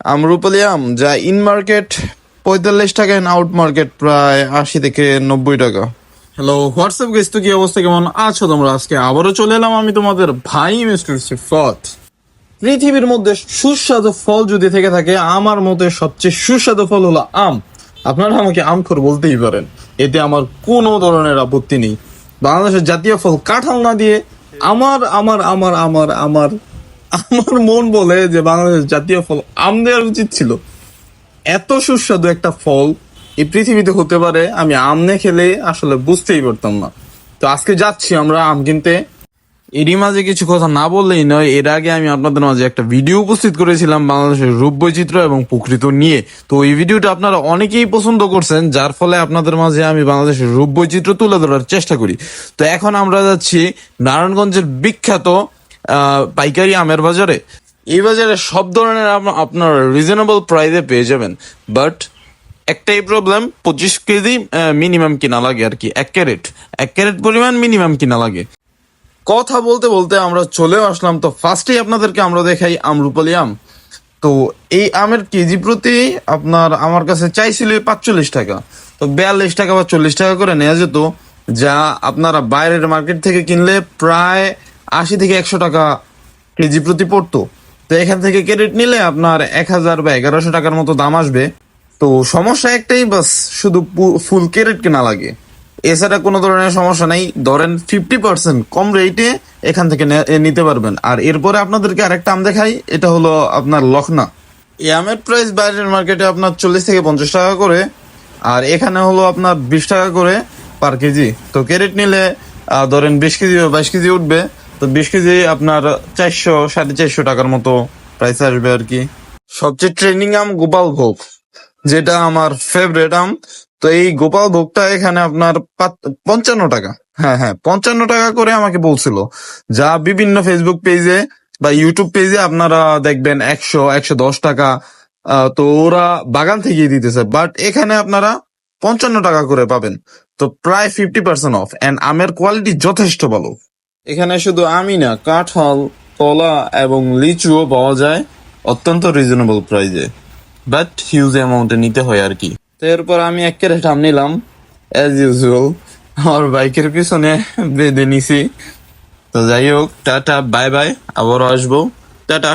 আমরুপালি আম যা in market পঁয়তাল্লিশ টাকা আউট মার্কেট প্রায় আশি থেকে নব্বই টাকা। হ্যালো হোয়াটসঅ্যাপ গেস তো কি অবস্থা কেমন আছো তোমরা? আজকে আবারও চলে এলাম আমি তোমাদের ভাই মিস্টার সিফত পৃথিবীর মধ্যে সুস্বাদু ফল যদি থেকে থাকে, আমার মতে সবচেয়ে সুস্বাদু ফল হলো আম। আপনারা আমাকে আম আমখোর বলতেই পারেন, এতে আমার কোনো ধরনের আপত্তি নেই। বাংলাদেশের জাতীয় ফল কাঁঠাল না দিয়ে আমার আমার আমার আমার আমার আমার মন বলে যে বাংলাদেশের জাতীয় ফল আম দেওয়ার উচিত ছিল। এত সুস্বাদু একটা ফল এই পৃথিবীতে হতে পারে, আমি আম না খেলে আসলে বুঝতেই পারতাম না। তো আজকে যাচ্ছি আমরা আম কিনতে। এরই মাঝে কিছু কথা না বললেই নয়, এর আগে আমি আপনাদের মাঝে একটা ভিডিও উপস্থিত করেছিলাম বাংলাদেশের রূপ বৈচিত্র্য এবং প্রকৃত নিয়ে। তো এই ভিডিওটা আপনারা অনেকেই পছন্দ করছেন, যার ফলে আপনাদের মাঝে আমি বাংলাদেশের রূপ বৈচিত্র্য তুলে ধরার চেষ্টা করি। তো এখন আমরা যাচ্ছি নারায়ণগঞ্জের বিখ্যাত পাইকারি আমের বাজারে। এই বাজারে সব ধরনের আপনার রিজনেবল প্রাইসে পেয়ে যাবেন। বাট একটাই প্রবলেম পঁচিশ কেজি মিনিমাম কিনা লাগে আর কি, এক ক্যারেট এক ক্যারেট পরিমাণ মিনিমাম কিনা লাগে। কথা বলতে বলতে আমরা চলেও আসলাম। তো ফার্স্টেই আপনাদেরকে আমরা দেখাই আমরুপালি আম। তো এই আমের কেজি প্রতি আপনার আমার কাছে চাইছিল পাঁচচল্লিশ টাকা। তো বিয়াল্লিশ টাকা বা চল্লিশ টাকা করে নেওয়া যেত, যা আপনারা বাইরের মার্কেট থেকে কিনলে প্রায় আশি থেকে একশো টাকা কেজি প্রতি পড়তো। তো এখান থেকে ক্রেডিট নিলে আপনার এক হাজার বা এগারোশো টাকার মতো দাম আসবে। তো সমস্যা একটাই, বাস শুধু ফুল ক্যারেট কেনা লাগে। এছাড়া কোনো ধরনের সমস্যা নাই। ধরেন ফিফটি পার্সেন্ট কম রেটে এখান থেকে নিতে পারবেন। আর এরপরে আপনাদেরকে আরেকটা আম দেখাই, এটা হলো আপনার লখনা। এই আমের প্রাইস বাইরের মার্কেটে আপনার চল্লিশ থেকে পঞ্চাশ টাকা করে, আর এখানে হলো আপনার বিশ টাকা করে পার কেজি। তো ক্যারেট নিলে ধরেন বিশ কেজি বা বাইশ কেজি উঠবে। তো বিশ কেজি আপনার চারশো, সাড়ে চারশো টাকার মতো প্রাইস আসবে আর কি। সবচেয়ে ট্রেনিং আম গোপাল ভোগ, যেটা আমার ফেভারিট আম। তো এই গোপাল ভোগটা এখানে আপনার পঞ্চান্ন টাকা। হ্যাঁ হ্যাঁ পঞ্চান্ন টাকা করে আমাকে বলছিল। যা বিভিন্ন ফেসবুক পেজে বা ইউটিউব পেজে আপনারা দেখবেন একশো একশো দশ টাকা। তো ওরা বাগান থেকেই দিতেছে। বাট এখানে আপনারা পঞ্চান্ন টাকা করে পাবেন। তো প্রায় ফিফটি পার্সেন্ট অফ এন্ড আমের কোয়ালিটি যথেষ্ট ভালো। এখানে শুধু আমি না, কাঁঠাল, কলা এবং লিচুও পাওয়া যায় অত্যন্ত রিজনেবল প্রাইজে বাট হিউজ অ্যামাউন্টে নিতে হয় আর কি। তো এরপর আমি এক ক্যারেট নিলাম অ্যাজ ইউজুয়াল আমার বাইকের পিছনে বেঁধে নিছি। তো যাই হোক, টাটা বাই বাই আবারও আসব। টাটা।